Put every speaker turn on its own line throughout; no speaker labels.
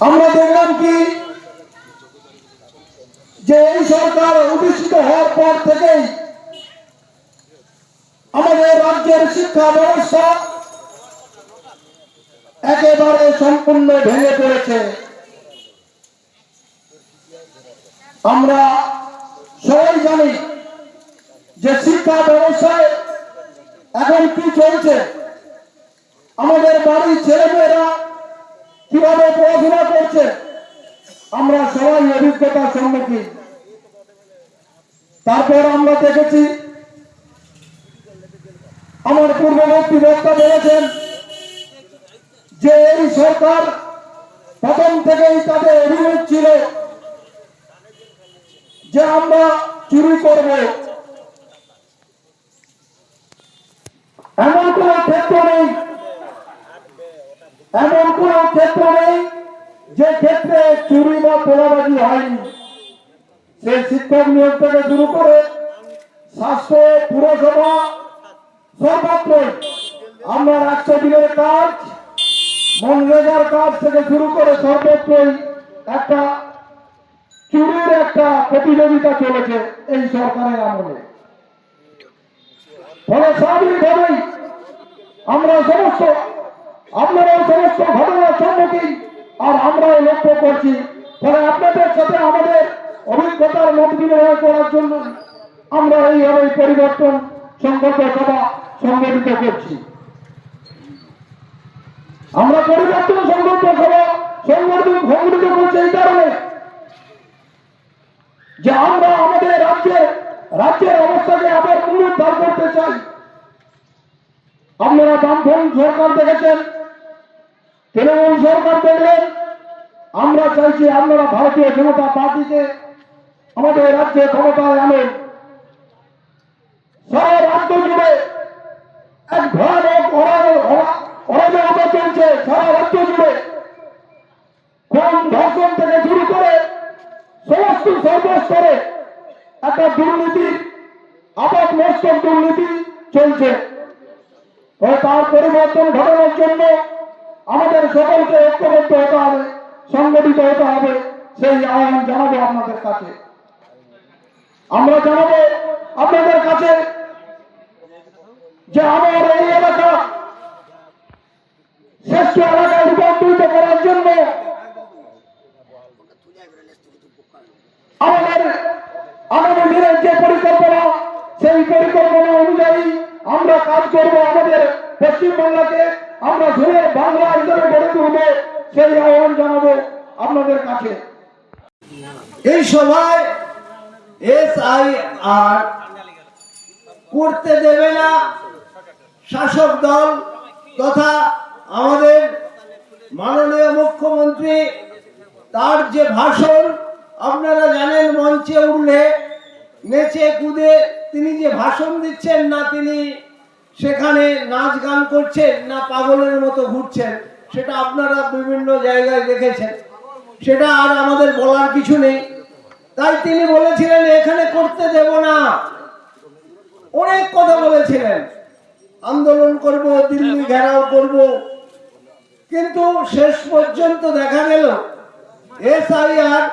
আমরা দেখলাম কি? যে এই সরকার অধিষ্ঠিত হওয়ার পর থেকেই আমাদের রাজ্যের শিক্ষা ব্যবস্থা একেবারে সম্পূর্ণ ভেঙে পড়েছে। আমরা সবাই জানি যে শিক্ষা ব্যবস্থায় এখন কি চলছে। আমাদের বাড়ির ছেলেমেয়েরা কীভাবে পড়াশোনা করছে? আমরা সবাই অভিজ্ঞতার সম্মুখীন। তারপর আমরা দেখেছি, আমার পূর্ববর্তী বক্তা বলেছেন যে এই সরকার প্রথম থেকেই তাদের অভিযোগ ছিল যে আমরা চুরি করব। এমন কোন ক্ষেত্র নেই। এমন কোন ক্ষেত্র নেই যে ক্ষেত্রে চুরি বা তোলাবাজি হয়নি, সে শিক্ষক নিয়োগ থেকে শুরু করে স্বাস্থ্য, পুরসভা সর্বত্রই আমরা একশো দিনের কাজ, মনরেগার কাজ থেকে শুরু করে সর্বত্রই একটা চুরির একটা প্রতিযোগিতা চলেছে এই সরকারের আমলে। ফলে স্বাভাবিকভাবেই আমরা সমস্ত আপনারাও সমস্ত ঘটনার সম্মুখীন আর আমরাও লক্ষ্য করছি। ফলে আপনাদের সাথে আমাদের অভিজ্ঞতার মত বিনিময় করার জন্য আমরা এইভাবে পরিবর্তন সংকল্প সভা সংগঠিত করছি। আমরা পরিবর্তন সংকল্প সভা সংগঠিত সংগঠিত করছি এই কারণে যে আমরা আমাদের রাজ্যে রাজ্যের অবস্থাকে আবার পুনরুদ্ধার করতে চাই। আপনারা বামফ্রন্ট সরকার দেখেছেন তৃণমূল সরকার দেখলেন আমরা চাইছি আপনারা ভারতীয় জনতা পার্টিকে আমাদের রাজ্যে ক্ষমতায় আনেন। সারা রাজ্য জুড়ে এক ভয়ানক অরাজ- অরা- অরাজকতা চলছে সারা রাজ্য জুড়ে। কোন ধর্ষণ থেকে শুরু করে সমস্ত সর্বস্তরে একটা দুর্নীতি আপাত মস্তক দুর্নীতি চলছে। তার পরিবর্তন ঘটানোর জন্য আমাদের সকলকে ঐক্যবদ্ধ হতে হবে, সংগঠিত হতে হবে, সেই আহ্বান জানাব আপনাদের কাছে। আমরা জানাব আপনাদের কাছে যে আমার এই এলাকা শ্রেষ্ঠ এলাকায় রূপান্তরিত করার জন্য আমাদের আগামী দিনের যে পরিকল্পনা, সেই পরিকল্পনা অনুযায়ী আমরা কাজ করব আমাদের পশ্চিমবাংলাকে আমরা সুরের বাংলা হিসেবে গড়ে তুলব, সেই আহ্বান জানাব আপনাদের কাছে।
এই সভায় এস আই আর করতে দেবে না শাসক দল তথা আমাদের মাননীয় মুখ্যমন্ত্রী, তার যে ভাষণ আপনারা জানেন, মঞ্চে উঠলে নেচে কুদে তিনি যে ভাষণ দিচ্ছেন না তিনি সেখানে নাচ গান করছেন না পাগলের মতো ঘুরছেন, সেটা আপনারা বিভিন্ন জায়গায় দেখেছেন। সেটা আর আমাদের বলার কিছু নেই। তাই তিনি বলেছিলেন, এখানে করতে দেব না। অনেক কথা বলেছিলেন। আন্দোলন করব, দিল্লি ঘেরাও করব। কিন্তু শেষ পর্যন্ত দেখা গেল, এসআইআর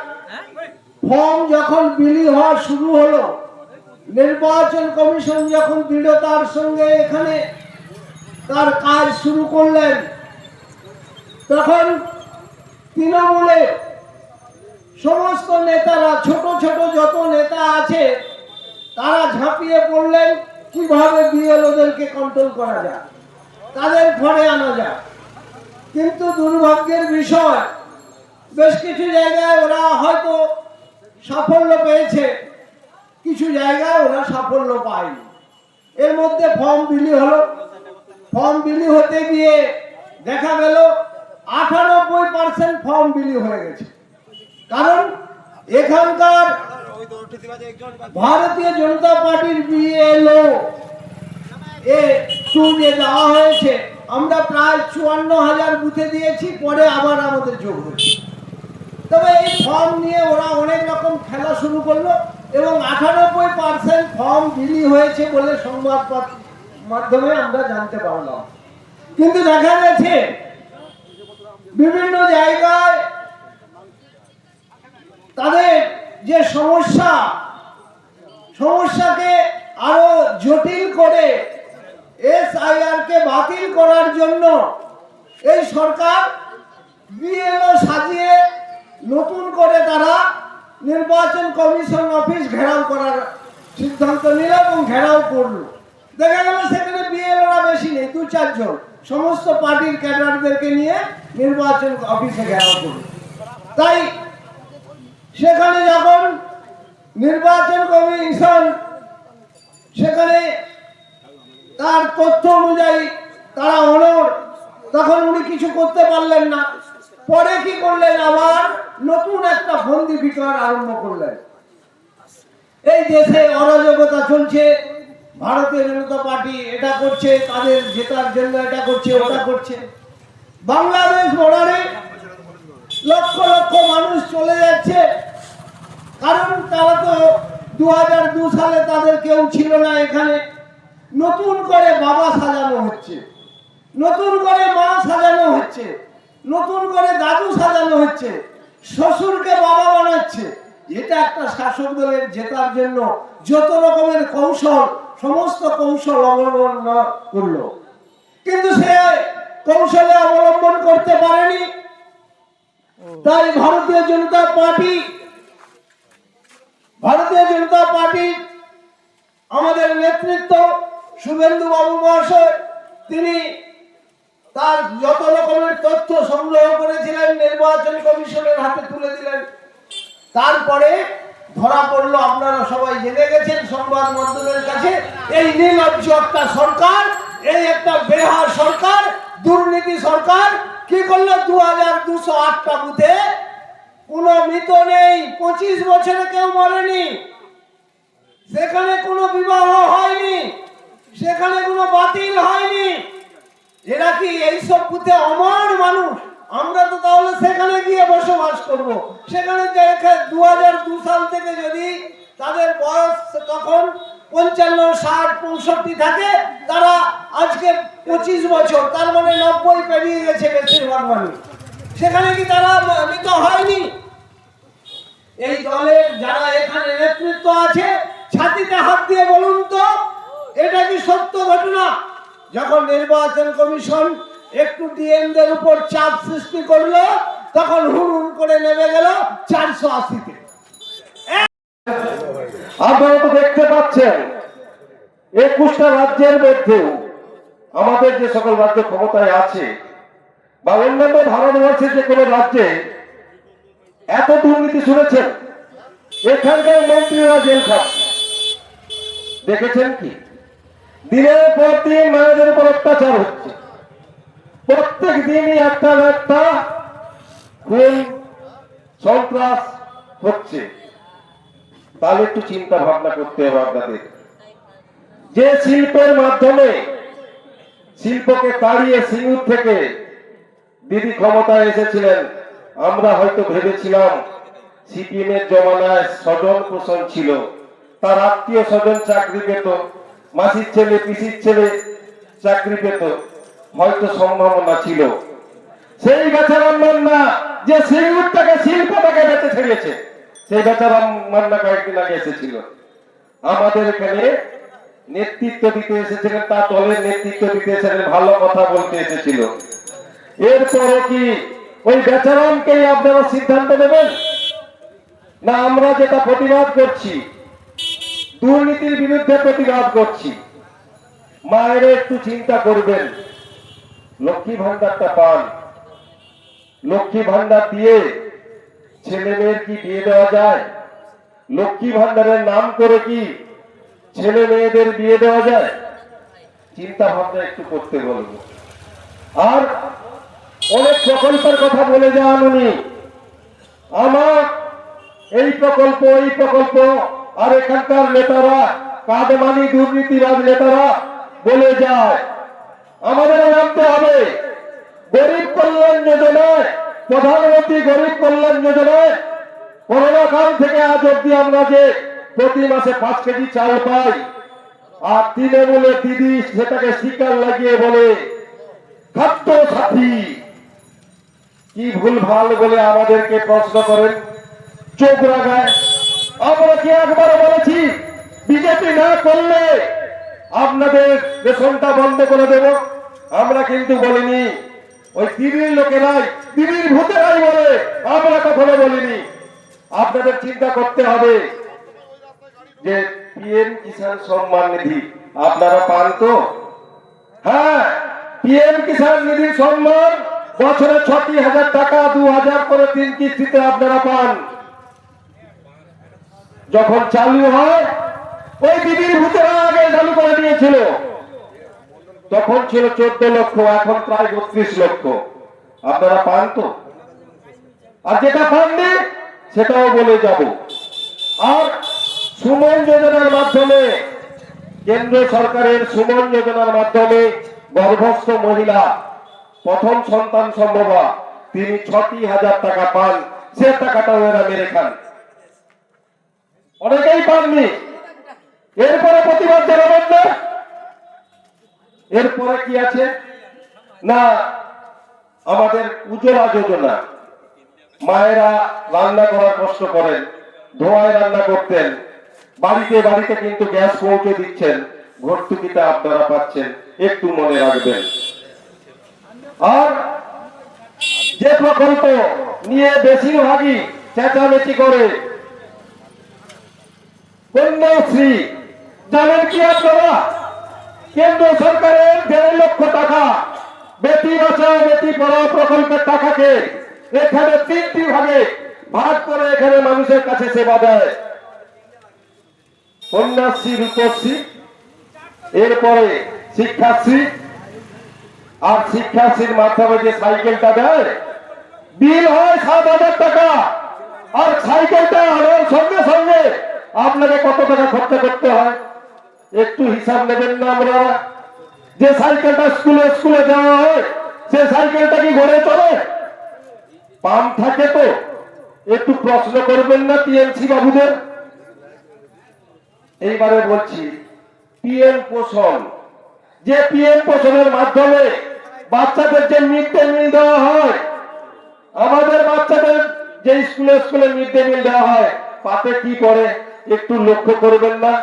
ফর্ম যখন বিলি হওয়া শুরু হলো নির্বাচন কমিশন যখন দৃঢ়তার সঙ্গে এখানে তার কাজ শুরু করলেন, তখন তৃণমূলে সমস্ত নেতারা, ছোট ছোট যত নেতা আছে, তারা ঝাঁপিয়ে পড়লেন, কীভাবে বিএলওদেরকে কন্ট্রোল করা যায়, তাদের ঘরে আনা যায়। কিন্তু দুর্ভাগ্যের বিষয়, বেশ কিছু জায়গায় ওরা হয়তো সাফল্য পেয়েছে। কিছু জায়গায় ওরা সাফল্য পায়নি এর মধ্যে ফর্ম বিলি হলো। ফর্ম বিলি হতে গিয়ে দেখা গেল আঠানব্বই পার্সেন্ট ফর্ম বিলি হয়ে গেছে। কারণ এখানকার ভারতীয় জনতা পার্টির বিএলও এ টু যে দেওয়া হয়েছে। আমরা প্রায় চুয়ান্ন হাজার বুথে দিয়েছি, পরে আবার আমাদের যোগ হয়েছে। তবে এই ফর্ম নিয়ে ওরা অনেক রকম খেলা শুরু করল। এবং আঠানব্বই পার্সেন্ট ফর্ম বিলি হয়েছে বলে সংবাদ মাধ্যমে আমরা জানতে পারলাম। কিন্তু দেখা গেছে, বিভিন্ন জায়গায় তাদের যে সমস্যা, সমস্যাকে আরও জটিল করে এসআইআর কে বাতিল করার জন্য এই সরকার বিএলও সাজিয়ে নতুন করে তারা নির্বাচন কমিশন অফিস ঘেরাও করার সিদ্ধান্ত নিল এবং ঘেরাও করল। দেখা গেল সেখানে বিএলওরা বেশি নেই, দু চারজন। সমস্ত পার্টির ক্যাডারদেরকে নিয়ে নির্বাচন অফিসে ঘেরাও করল। তাই সেখানে যখন নির্বাচন কমিশন সেখানে তার তথ্য অনুযায়ী তারা অনর তখন উনি কিছু করতে পারলেন না। পরে কি করলেন আবার? নতুন একটা বন্দি বিতরণ আরম্ভ করলেন। এই দেশে অরাজকতা চলছে, ভারতীয় জনতা পার্টি এটা করছে, তাদের জেতার জন্য এটা করছে, ওটা করছে। বাংলাদেশ বর্ডারে লক্ষ লক্ষ মানুষ চলে যাচ্ছে। কারণ তারা তো দু সালে তাদের কেউ ছিল না এখানে। নতুন করে বাবা সাজানো হচ্ছে। নতুন করে মা সাজানো হচ্ছে। নতুন করে দাদু সাজানো হচ্ছে, শ্বশুরকে বাবা বানাচ্ছে। এটা একটা শাসক দলের জেতার জন্য যত রকমের কৌশল, সমস্ত কৌশল অবলম্বন করল। কিন্তু সে কৌশলে অবলম্বন করতে পারেনি। তাই ভারতীয় জনতা পার্টি, ভারতীয় জনতা পার্টি আমাদের নেতৃত্ব শুভেন্দু বাবু মহাশয়, তিনি তার যত রকমের তথ্য সংগ্রহ করেছিলেন নির্বাচন কমিশনের হাতে তুলে দিলেন। তারপরে ধরা পড়ল, আপনারা সবাই জেনে গেছেন সংবাদ মাধ্যমের কাছে, এই নির্লজ্জ একটা সরকার, এই একটা বেহার সরকার, দুর্নীতি সরকার, কি করল? দু হাজার দুশো আটটা বুথে কোনো মৃত নেই, পঁচিশ বছরে কেউ মরেনি। সেখানে কোনো বিবাহ হয়নি, সেখানে কোনো বাতিল হয়নি। এরা কি এইসব বুথে অমর মানুষ? আমরা তো তাহলে সেখানে গিয়ে বসবাস করব। সেখানে দু হাজার দু সাল থেকে যদি তাদের বয়স তখন পঞ্চান্ন, ষাট, পঁয়ষট্টি থাকে, তারা আজকে পঁচিশ বছর, তার মানে নব্বই পেরিয়ে গেছে বেশিরভাগ মানুষ। সেখানে কি তারা মৃত হয়নি? এই দলের যারা এখানে নেতৃত্ব আছে, ছাতিতে হাত দিয়ে বলুন তো, এটা কি সত্য ঘটনা? যখন নির্বাচন কমিশন একটু ডিএমদের উপর চাপ সৃষ্টি করল, তখন হুড় করে নেমে গেল চারশো আশিতে।
আপনারা তো দেখতে পাচ্ছেন, একুশটা রাজ্যের মধ্যেও আমাদের যে সকল রাজ্য ক্ষমতায় আছে, বা অন্যান্য ভারতবর্ষের যে কোনো রাজ্যে এত দুর্নীতি শুনেছেন? এখানকার মন্ত্রীরা জেল খাচ্ছে। দেখেছেন কি? দিনের পর দিন মানুষের উপর অত্যাচার হচ্ছে। প্রত্যেক দিনই একটা না একটা সন্ত্রাস হচ্ছে। তাহলে একটু চিন্তা ভাবনা করতে হবে আপনাদের। যে শিল্পের মাধ্যমে শিল্পকে তাড়িয়ে সিঙ্গুর থেকে দিদি ক্ষমতায় এসেছিলেন, আমরা হয়তো ভেবেছিলাম সিপিএমের জমানায় স্বজন পোষণ ছিল। তার আত্মীয় স্বজন চাকরি পেত মাসির ছেলে, পিসির ছেলে চাকরি পেত। হয়তো সম্ভাবনা ছিল। সেই বেচারাম মান্না যে সিঙ্গুরটাকে শিল্পটাকে বেঁচে ছেড়েছে সেই বেচারাম মান্না কয়েকদিন আগে এসেছিল। আমাদের এখানে নেতৃত্ব দিতে এসেছিলেন, তার দলের নেতৃত্ব দিতে এসেছিলেন, ভালো কথা বলতে এসেছিল। এরপরে কি ওই বেচারামকেই আপনারা সিদ্ধান্ত দেবেন না, আমরা যেটা প্রতিবাদ করছি দুর্নীতির বিরুদ্ধে প্রতিবাদ করছি। মায়ের একটু চিন্তা করবেন। লক্ষ্মী ভান্ডারটা পান। লক্ষ্মী ভান্ডার দিয়ে ছেলে মেয়ের কি বিয়ে দেওয়া যায়? লক্ষ্মী ভান্ডারের নাম করে কি ছেলে মেয়েদের বিয়ে দেওয়া যায়? চিন্তা ভাবনা একটু করতে বলব আর অনেক প্রকল্পের কথা বলে যান উনি। আমার এই প্রকল্প এই প্রকল্প আর এখানকার নেতারা, কাদমানি দুর্নীতিবাদ নেতারা, বলে যায়, আমাদের জানতে হবে গরিব কল্যাণ যোজনায়, প্রধানমন্ত্রী গরিব কল্যাণ যোজনায়। করোনা কাল থেকে আজ অব্দি আমরা যে প্রতি মাসে পাঁচ কেজি চাল পাই, আর তৃণমূলে দিদি সেটাকে শিকার লাগিয়ে বলে খাদ্য সাথী কি ভুল ভালো বলে আমাদেরকে প্রশ্ন করেন? চোখ রাগায় আমরা কি একবার বলেছি, বিজেপি না করলে আপনাদের রেশনটা বন্ধ করে দেব। আমরা কিন্তু বলিনি, ওই দিদির লোকেরাই, দিদির ভূতেরাই বলে, আমরা কখনো বলিনি। আপনাদের চিন্তা করতে হবে যে পিএম কিষাণ সম্মান নিধি, আপনারা পান তো? হ্যাঁ পিএম কিষাণ নিধির সম্মান বছরে ছটি হাজার টাকা, দু হাজার করে তিন কিস্তিতে আপনারা পান। যখন চালু হয়, ওই দিদির ভূতেরা আগে চালু করে দিয়েছিল। তখন ছিল চোদ্দ লক্ষ, এখন প্রায় বত্রিশ লক্ষ। আপনারা পান তো? আর যেটা পাননি সেটাও বলে যাব। আর সুমন যোজনার মাধ্যমে, কেন্দ্র সরকারের সুমন যোজনার মাধ্যমে গর্ভস্থ মহিলা, প্রথম সন্তান সম্ভবা, তিনি ছটি হাজার টাকা পান। সে টাকাটাও এরা মেরে খান। অনেকেই পাননি। এরপরে প্রতিবাদ জানাবেন না। এরপরে কি আছে? না, আমাদের উজ্জ্বলা যোজনা। মায়েরা রান্না করার কষ্ট করেন, ধোঁয়ায় রান্না করতেন। বাড়িতে বাড়িতে কিন্তু গ্যাস পৌঁছে দিচ্ছেন। ভর্তুকিটা আপনারা পাচ্ছেন, একটু মনে রাখবেন। আর যে প্রকল্প নিয়ে বেশিরভাগই চেঁচামেচি করে কন্যাশ্রী জানেন কি আপনারা? কেন্দ্র সরকারের দেড় লক্ষ টাকা বেটি বাঁচাও, বেটি পড়াও প্রকল্পের টাকাকে এখানে তিনটি ভাগে ভাগ করে এখানে মানুষের কাছে সেবা দেয়। কন্যাশ্রী, রূপশ্রী, এরপরে শিক্ষাশ্রী, আর শিক্ষাশ্রীর মাধ্যমে যে সাইকেলটা দেয়, বিল হয় সাত হাজার টাকা। আর সাইকেলটা আনার সঙ্গে সঙ্গে আপনাকে কত টাকা খরচা করতে হয়? একটু হিসাব নেবেন না আমরা। যে সাইকেলটা স্কুলে স্কুলে দেওয়া হয়, সে সাইকেলটা কি ঘরে চলে পাম্প থাকে তো। একটু প্রশ্ন করবেন না টিএমসি বাবুদের? এইবারে বলছি পিএম পোষণ। যে পিএম পোষণের মাধ্যমে বাচ্চাদের যে মিড ডে মিল দেওয়া হয়, আমাদের বাচ্চাদের যে স্কুলে স্কুলে মিড ডে মিল দেওয়া হয়, তাতে কি করে? একটু লক্ষ্য করবেন না।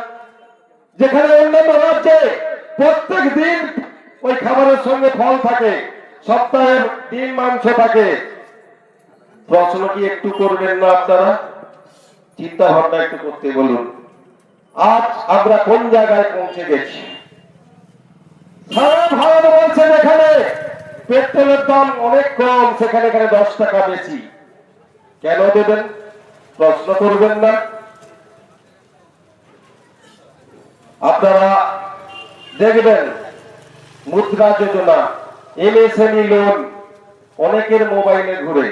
যেখানে অন্যান্য রাজ্যে প্রত্যেক দিন ওই খাবারের সঙ্গে ফল থাকে সপ্তাহে ডিম, মাংস থাকে। প্রশ্ন কি একটু করবেন না আপনারা? চিন্তা ভাবনা একটু করতে বলুন। আজ আমরা কোন জায়গায় পৌঁছে গেছি? সারা ভারতবর্ষে যেখানে পেট্রোলের দাম অনেক কম, সেখানে এখানে দশ টাকা বেশি। কেন দেবেন? প্রশ্ন করবেন না। আপনারা দেখবেন, মুদ্রা যোজনা, এমএসএমই লোন অনেকের মোবাইলে ঘুরে।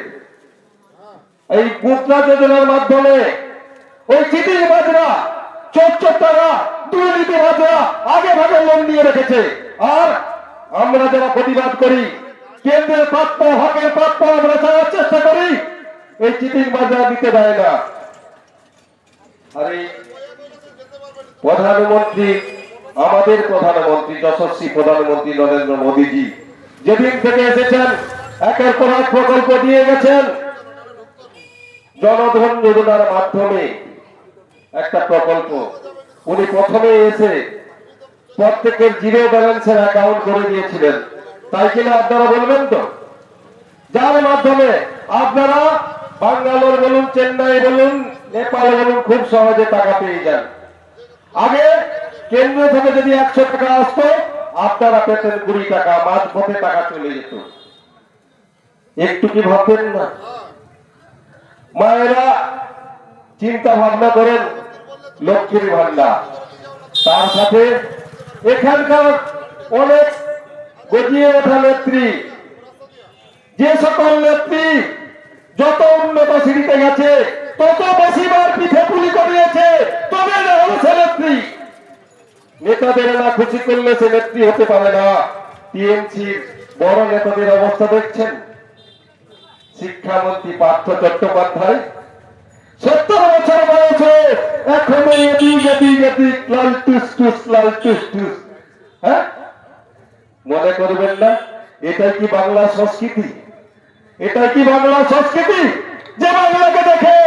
এই মুদ্রা যোজনার মাধ্যমে ওই চিঠির বাজরা দুর্নীতি বাজরা আগে ভাগে লোন নিয়ে রেখেছে। আর আমরা যারা প্রতিবাদ করি, কেন্দ্রের প্রাপ্য, হকের প্রাপ্য আমরা চাওয়ার চেষ্টা করি, এই চিঠির বাজরা দিতে দেয় না। আর এই প্রধানমন্ত্রী, আমাদের প্রধানমন্ত্রী, যশস্বী প্রধানমন্ত্রী নরেন্দ্র মোদীজি, যেদিন থেকে এসেছেন, একের পর এক প্রকল্প দিয়ে গেছেন। জনধন যোজনার মাধ্যমে একটা প্রকল্প। উনি প্রথমে এসে প্রত্যেকের জিরো ব্যালেন্সের অ্যাকাউন্ট করে দিয়েছিলেন। তাই কিনা আপনারা বলবেন তো? যার মাধ্যমে আপনারা বাঙ্গালোর বলুন, চেন্নাই বলুন, নেপাল বলুন, খুব সহজে টাকা পেয়ে যান। আগে কেন্দ্র থেকে যদি একশো টাকা আসতো, আপনারা পেতেন কুড়ি টাকা মাঝ পথে টাকা চলে যেত। একটু কি ভাববেন না? মায়েরা চিন্তা ভাবনা করেন, লক্ষ্মীর ভান্ডার তার সাথে এখানকার অনেক গজিয়ে ওঠা নেত্রী, যে সকল নেত্রী যত উন্নত সিঁড়িতে গেছে তত বেশিবার পিঠে পুলি করিয়েছে, তবে নেত্রী। নেতাদের না খুশি করলে সে নেত্রী হতে পারে না। বড় নেতাদের অবস্থা দেখছেন। শিক্ষামন্ত্রী পার্থ চট্টোপাধ্যায়। সত্তর বছর বয়সে হ্যাঁ? মনে করবেন না, এটাই কি বাংলা সংস্কৃতি? এটাই কি বাংলা সংস্কৃতি? যে বাংলাকে দেখে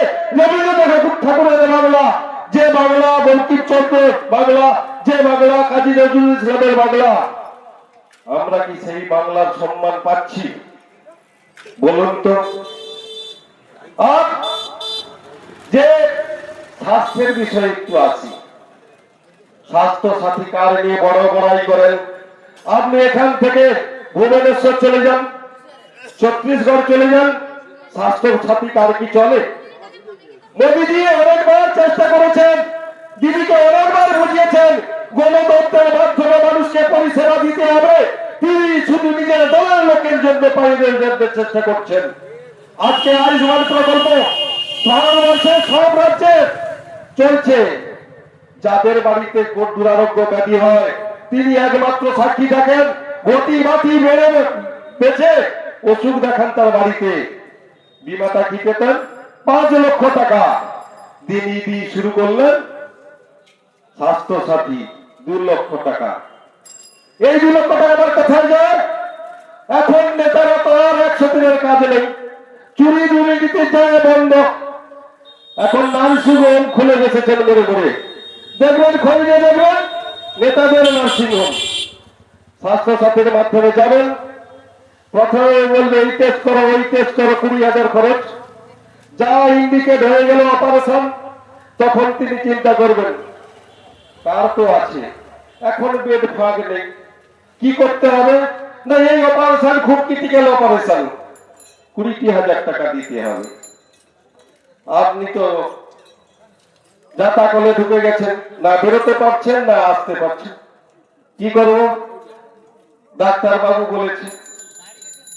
ঠাকুরের বাংলা, যে বাংলা বঙ্কিমচন্দ্রের বাংলা, যে বাংলা কাজী নজরুল ইসলামের বাংলা। আমরা কি সেই বাংলার সম্মান পাচ্ছি? বলুন তো। যে স্বাস্থ্যের বিষয়ে একটু আসি স্বাস্থ্য সাথী কার্ড নিয়ে বড় বড়াই করেন? আপনি এখান থেকে ভুবনেশ্বর চলে যান, ছত্তিশগড় চলে যান স্বাস্থ্য সাথী কার্ড কি চলে? মোদীজি অনেকবার চেষ্টা করেছেন দিদিকে অনেকবার বুঝিয়েছেন, গণতন্ত্রের মাধ্যমে মানুষকে পরিষেবা দিতে হবে। তিনি শুধু নিজের দলের লোকের জন্য পাইনের চেষ্টা করছেন। আজকে আয়ুষ্মান প্রকল্প ভারতবর্ষে সব রাজ্যে চলছে। যাদের বাড়িতে দুরারোগ্য ব্যাধি হয়, তিনি একমাত্র সাক্ষী থাকেন, গতি বাতি বেড়ে বেঁচে, ওষুধ দেখান তার বাড়িতে। বিমাতা কি পেতেন পাঁচ লক্ষ টাকা। দিনই দি শুরু করলেন স্বাস্থ্য সাথী দু লক্ষ টাকা। এই দু লক্ষ টাকা আমার কোথায় যায় এখন নেতারা তো আর একশো দিনের কাজ নেই। চুরি দুর্নীতি যায় বন্ধ। এখন নার্সিং হোম খুলে গেছেছেন করে করে দেখবেন খোঁজে দেখবেন, নেতাদের নার্সিং হোম স্বাস্থ্য সাথীর মাধ্যমে যাবেন। প্রথমে বলবে, এই টেস্ট করো ওই টেস্ট করো, কুড়ি হাজার খরচ। যা ইন্ডিকেট হয়ে গেল অপারেশন তখন তিনি চিন্তা করবেন, তার তো আছে, এখন বেড ফাঁক নেই। কি করতে হবে? না, এই অপারেশন খুব ক্রিটিক্যাল অপারেশন কুড়িটি হাজার টাকা দিতে হবে। আপনি তো যাতা কলে ঢুকে গেছেন, না বেরোতে পারছেন, না আসতে পারছেন। কি করব? ডাক্তার বাবু বলেছে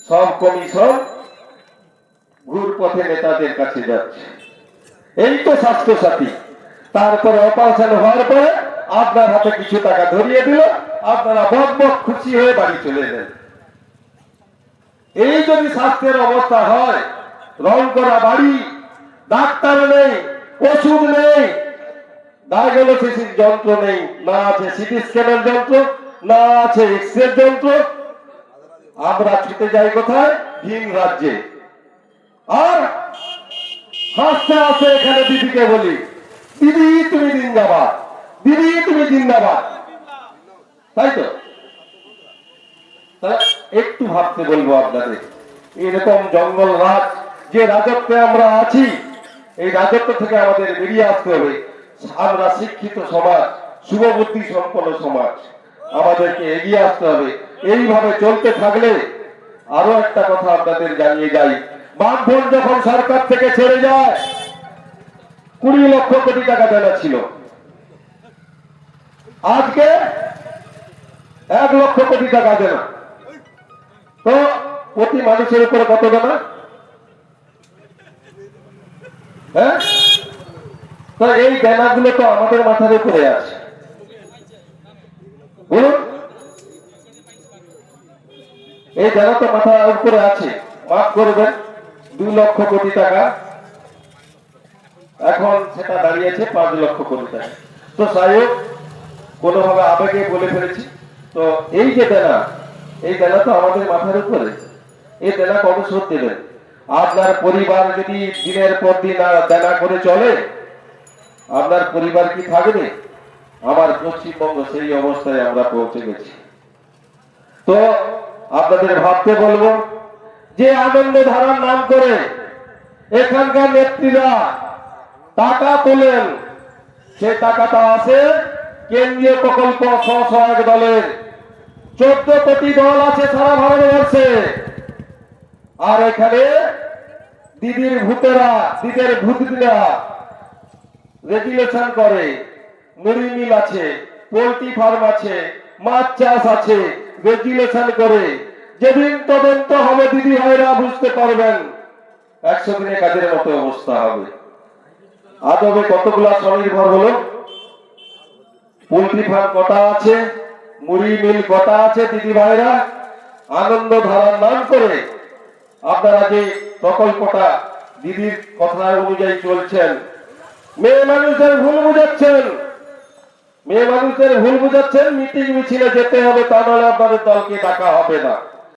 সব কমিশন ঘুর পথে নেতাদের কাছে যাচ্ছে। এই তো স্বাস্থ্য সাথী। তারপরে অপারেশন হওয়ার পরে আপনার হাতে কিছু টাকা ধরিয়ে দিল, আপনারা বক বক খুশি হয়ে বাড়ি চলে এলেন এই যদি স্বাস্থ্যের অবস্থা হয়, রং করা বাড়ি, ডাক্তার নেই, ওষুধ নেই, ডায়াগনোসিসির যন্ত্র নেই, না আছে সিটি স্ক্যানের যন্ত্র, না আছে এক্স রে যন্ত্র আমরা ছুটে যাই কোথায়? ভিন রাজ্যে। আর হাসতে হাসতে এখানে দিদিকে বলি, দিদি, তুমি জিন্দাবাদ। দিদি, তুমি জিন্দাবাদ। তাই তো? একটু ভাবতে বলব আপনাদের, এরকম জঙ্গল রাজ, যে রাজত্বে আমরা আছি, এই রাজত্ব থেকে আমাদের বেরিয়ে আসতে হবে। আমরা শিক্ষিত সমাজ, শুভবুদ্ধি সম্পন্ন সমাজ, আমাদেরকে এগিয়ে আসতে হবে। এইভাবে চলতে থাকলে আরও একটা কথা আপনাদের জানিয়ে যাই। বাঁধন যখন সরকার থেকে ছেড়ে যায়, কুড়ি লক্ষ কোটি টাকা দেনা ছিল। আজকে এক লক্ষ কোটি টাকা দেনা। তো প্রতি মানুষের উপরে কত দেনা? হ্যাঁ? তো এই দেনাগুলো তো আমাদের মাথার উপরে আছে। বলুন। এই তো মাথার উপরে আছে। মাফ করবেন দু লক্ষ কোটি টাকা। এখন সেটা দাঁড়িয়েছে পাঁচ লক্ষ কোটি টাকা। তো সাহেব কোনোভাবে আবেগে বলে ফেলেছি। তো এই যে দেনা, এই দেনা তো আমাদের মাথার উপরে। এই দেনা কবে শোধ দেবেন? আপনার পরিবার যদি দিনের পর দিন দেনা করে চলে, আপনার পরিবার কি থাকবে? আমার পশ্চিমবঙ্গ সেই অবস্থায় আমরা পৌঁছে গেছি। তো আপনাদের ভাবতে বলব, যে আনন্দ ধারার নাম করে এখানকার নেত্রীরা টাকা তোলেন, সে টাকাটা আছে কেন্দ্রীয় প্রকল্প স্বসহায়ক দলের। চোদ্দ কোটি দল আছে সারা ভারতবর্ষে। আর এখানে দিদির ভূতেরা, দিদের ভূতরা রেগুলেশন করে, মুড়ি মিল আছে, পোল্ট্রি ফার্ম আছে মাছ চাষ আছে রেগুলেশন করে। যেদিন তদন্ত হবে, দিদি ভাইরা বুঝতে পারবেন। একশো দিনে কাজের মতো অবস্থা হবে। আদবে কতগুলা স্বনির্ভর হলো পোল্ট্রি ফার্ম কটা আছে? মুড়ি মিল কটা আছে, দিদি ভাইরা? আনন্দ ধারার নাম করে আপনারা যে প্রকল্পটা দিদির কথা অনুযায়ী চলছেন, মেয়ে মানুষদের ভুল বুঝাচ্ছেন। মেয়ে মানুষদের ভুল বুঝাচ্ছেন মিটিং মিছিলে যেতে হবে, তা নাহলে আপনাদের দলকে ডাকা হবে না।